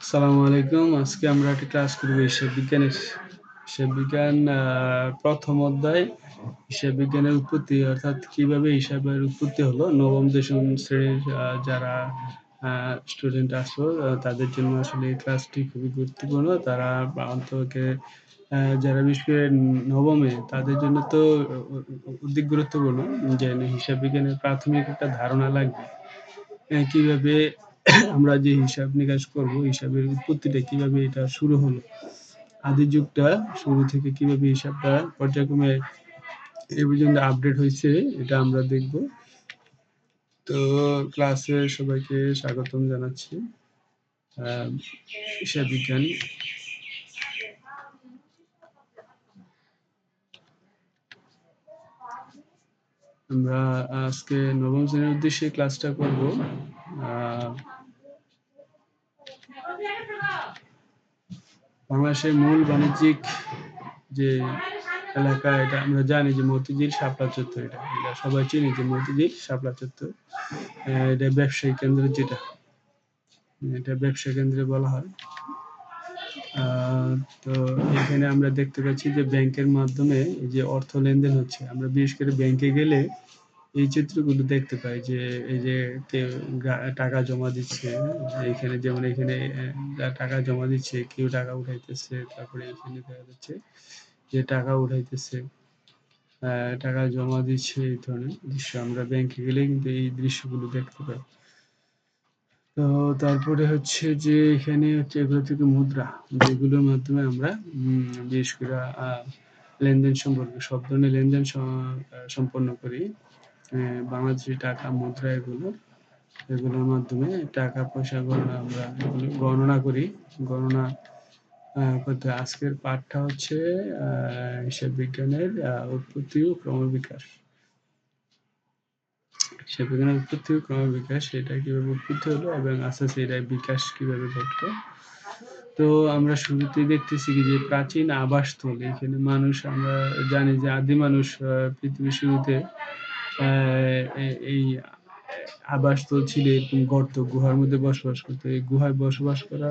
আসসালামু আলাইকুম। আজকে আমরা একটা ক্লাস করব হিসাব বিজ্ঞানের। হিসাব বিজ্ঞান প্রথম অধ্যায় হিসাব বিজ্ঞানের উৎপত্তি অর্থাৎ কীভাবে হিসাবের উৎপত্তি হলো। নবম দশম শ্রেণির যারা স্টুডেন্ট আহ, তাদের জন্য আসলে এই ক্লাসটি খুবই গুরুত্বপূর্ণ। তারা অন্তকে যারা বিশেষ করে নবমে তাদের জন্য তো অধিক গুরুত্বপূর্ণ। যে হিসাব বিজ্ঞানের প্রাথমিক একটা ধারণা লাগবে। কীভাবে আমরা যে হিসাব নিকাশ করব, হিসাবের উৎপত্তিটা কীভাবে এটা শুরু হলো? আদি যুগটা শুরু থেকে কীভাবে হিসাবটা পর্যায়ক্রমে এ পর্যন্ত আপডেট হয়েছে, এটা আমরা দেখব। তো ক্লাসে সবাইকে স্বাগতম জানাচ্ছি। হিসাব বিজ্ঞান। আমরা আজকে নবম শ্রেণির উদ্দেশ্যে ক্লাসটা করব। বাংলাদেশের মূল বাণিজ্যিক যে এলাকা এটা আমরা জানি যে মতিঝিল শাপলা চত্বর এটা। এটা সবাই চিনি যে মতিঝিল শাপলা চত্বর। এটা ব্যবসায়ী কেন্দ্র যেটা। এটা ব্যবসা কেন্দ্রে বলা হয়। তো এখানে আমরা দেখতে পাচ্ছি যে ব্যাংকের মাধ্যমে যে অর্থ লেনদেন হচ্ছে। আমরা বিশেষ করে ব্যাংকে গেলে এই চিত্রগুলো দেখতে পাই যে, এই যে কেউ টাকা জমা দিচ্ছে এখানে যেমন এখানে টাকা জমা দিচ্ছে, কেউ টাকা উঠাইতেছে, তারপরে এখানে দেখা যাচ্ছে যে টাকা উঠাইতেছে টাকা জমা দিচ্ছে এই ধরনের দৃশ্য আমরা ব্যাংকে গেলে কিন্তু এই দৃশ্যগুলো দেখতে পাই। তো তারপরে হচ্ছে যে এখানে হচ্ছে এগুলো থেকে মুদ্রা, যেগুলোর মাধ্যমে আমরা বিশেষ করে লেনদেন সম্পর্কে সব ধরনের লেনদেন সম্পন্ন করি। বাংলাদেশি টাকা মুদ্রা এগুলো, এগুলোর মাধ্যমে টাকা পয়সা গণনা আমরা এগুলো গণনা করি গণনা করতে। আজকের পাঠটা হচ্ছে হিসাব বিজ্ঞানের উৎপত্তি ও ক্রমবিকাশ হিসাব বিজ্ঞানের উৎপত্তি ও ক্রমবিকাশ সেটা কীভাবে উৎপত্তি হলো এবং আস্তে আস্তে এটা বিকাশ কীভাবে ঘটলো তো আমরা শুরুতেই দেখতেছি কি যে প্রাচীন আবাসস্থল, এখানে মানুষ, আমরা জানি যে আদি মানুষ পৃথিবীর শুরুতে এই আবাসস্থল ছিল এরকম গর্ত, গুহার মধ্যে বসবাস করতো। এই গুহায় বসবাস করা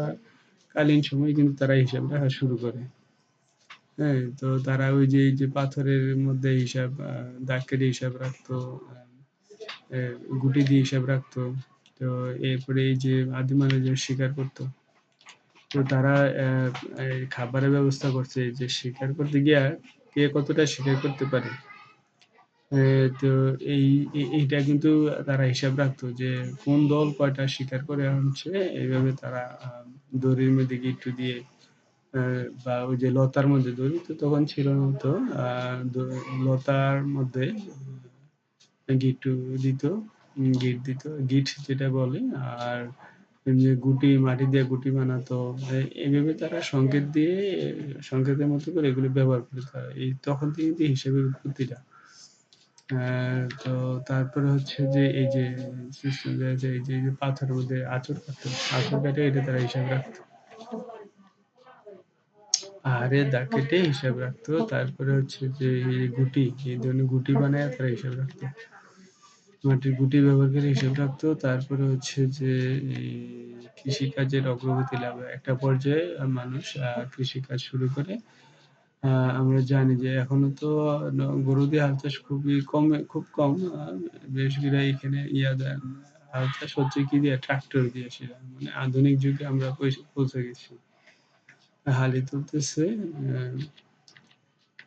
কালীন সময় কিন্তু তারা হিসাব রাখা শুরু করে। হ্যাঁ তো তারা ওই যে যে পাথরের মধ্যে হিসাব দাগ কেটে হিসাব রাখতো গুটি দিয়ে হিসাব রাখতো। তো এরপরে এই যে আদি মানুষ যে শিকার করতো। তো তারা খাবারের ব্যবস্থা করছে যে শিকার করতে গিয়া কে কতটা শিকার করতে পারে। তো এই এই- এইটা কিন্তু তারা হিসাব রাখতো যে কোন দল কয়টা শিকার করে আনছে, এইভাবে তারা দড়ির মধ্যে গিট্টু দিয়ে বা ওই যে লতার মধ্যে দড়ি তো তখন ছিল না তো লতার মধ্যে গিট্টু দিত গিট দিত, গিট যেটা বলে, আর এমনি গুটি, মাটি দিয়ে গুটি বানাতো এইভাবে তারা সংকেত দিয়ে, সংকেতের মতো করে এগুলো ব্যবহার করতো, এই তখন থেকে হিসাবের উৎপত্তিটা। তো তারপরে হচ্ছে যে এই যে, সিস্টেম যে এই যে পাথরের মধ্যে আঁচড় কাটতো আঁচড় কাটে এটা তারা হিসাব রাখতো। আহারে দাগ কেটে হিসাব রাখতো। তারপরে হচ্ছে যে এই গুটি, এই ধরনের গুটি বানায় তারা হিসাব রাখতো। মাটির গুটি ব্যবহার করে হিসাব রাখতো। তারপরে হচ্ছে যে কৃষিকাজের অগ্রগতি লাভ। একটা পর্যায়ে মানুষ কৃষিকাজ শুরু করে আমরা জানি যে এখনও তো গরু দিয়ে হাল চাষ খুবই কম খুব কম। আহ, বেশ করে এখানে ইয়া দেন হাল চাষ হচ্ছে কি দিয়ে? ট্রাক্টর দিয়ে সেটা। মানে আধুনিক যুগে আমরা পৌঁছে গেছি। হালি তুলতেছে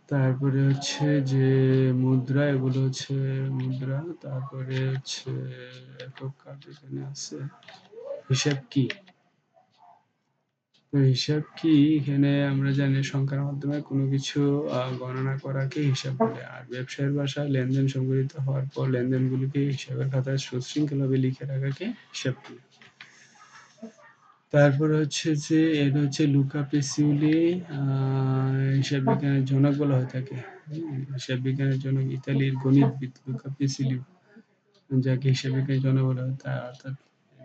তারপরে হচ্ছে যে মুদ্রা এগুলো হচ্ছে মুদ্রা তারপরে হচ্ছে এখানে আছে। হিসাব কি? তো হিসাব কি? এখানে আমরা জানি সংখ্যার মাধ্যমে কোনো কিছু গণনা করাকে হিসাব বলে। আর ব্যবসায়ের ভাষায় লেনদেন সংগঠিত হওয়ার পর লেনদেনগুলিকে হিসাবের খাতায় সুশৃঙ্খলভাবে লিখে রাখাকে হিসাব বলে। তারপরে হচ্ছে যে এটা হচ্ছে লুকা পেসিউলি হিসাব বিজ্ঞানের জনক বলা হয়ে থাকে হিসাব বিজ্ঞানের জনক, ইতালির গণিতবিদ লুকা পেসিলিও যাকে হিসাব বিজ্ঞানের জনক বলা হয়। তা অর্থাৎ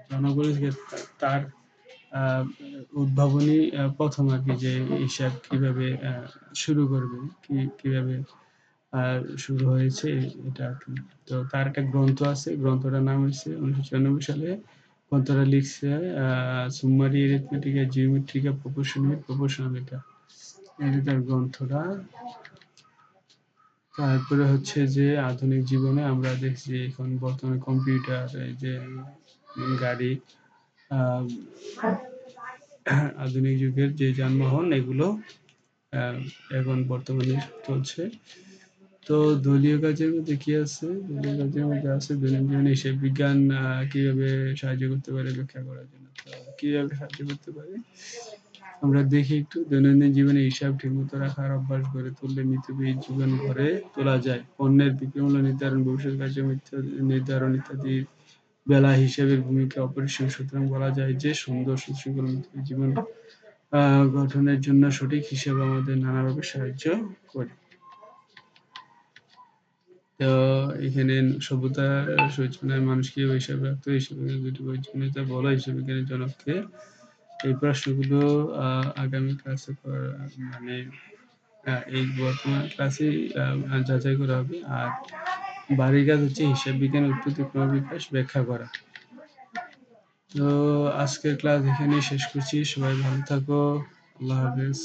জনগণের ক্ষেত্রে তার উদ্ভাবনী প্রথম আর কি যে হিসাব কীভাবে শুরু করবে, কি, কীভাবে শুরু হয়েছে, এটা আর কি। তো তার একটা গ্রন্থ আছে, গ্রন্থটার নাম হচ্ছে উনিশশো চুরানব্বই সালে গ্রন্থটা লিখছে, আহ সুম্মারি এরিথমেটিকা জিওমেট্রিকা প্রপোর্শনাল প্রপোর্শনালিটা এটা তার গ্রন্থটা। তারপরে হচ্ছে যে আধুনিক জীবনে আমরা দেখছি এখন বর্তমানে কম্পিউটার এই যে গাড়ি আধুনিক যুগের যে যানবাহন, এগুলো এখন বর্তমানে চলছে। তো দলীয় কাজের মধ্যে কি আছে? দলীয় কাজের মধ্যে আছে দৈনন্দিন হিসেব বিজ্ঞান কীভাবে সাহায্য করতে পারে ব্যাখ্যা করার জন্য। কীভাবে সাহায্য করতে পারে? আমরা দেখি একটু। দৈনন্দিন জীবনে হিসাব ঠিকমতো রাখার অভ্যাস গড়ে তুললে মিতব্যয়ী জীবন গড়ে তোলা যায়। পণ্যের বিক্রিমূল্য নির্ধারণ, ভবিষ্যৎ কার্য নির্ধারণ ইত্যাদি বেলা হিসাবের ভূমিকা অপরিসীম, সুতরাং বলা যায় যে সুন্দর সুশৃঙ্খল মিতব্যয়ী জীবন গঠনের জন্য সঠিক হিসাব আমাদের নানাভাবে সাহায্য করে। তো এখানে সভ্যতার সূচনায় মানুষ কীভাবে হিসাব রাখতো হিসাবে, দুটি বৈজ্ঞানিকতা বলো হিসাবে জ্ঞানের জনককে এই প্রশ্নগুলো আগামী ক্লাসে মানে এই বর্তমান ক্লাসে যাচাই করা হবে। আর বাড়ির কাজ হচ্ছে হিসাব বিজ্ঞান, উৎপত্তি ক্রমবিকাশ ব্যাখ্যা করা। তো আজকের ক্লাস এখানেই শেষ করছি। সবাই ভালো থাকো। আল্লাহ হাফেজ।